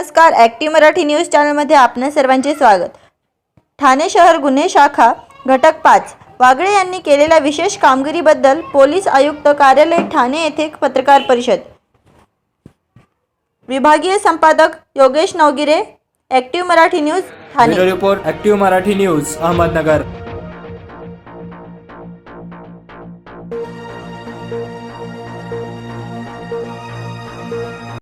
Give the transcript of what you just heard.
नमस्कार active Marathi news चॅनलमध्ये आपण सर्वांचे स्वागत. ठाणे शहर गुन्हे शाखा घटक पाच. वागळे यांनी केलेल्या विशेष कामगिरीबद्दल पोलीस आयुक्त कार्यालय ठाणे येथे पत्रकार परिषद. विभागीय संपादक Yogesh Navgire active Marathi news Thane. Report active Marathi news Ahmednagar.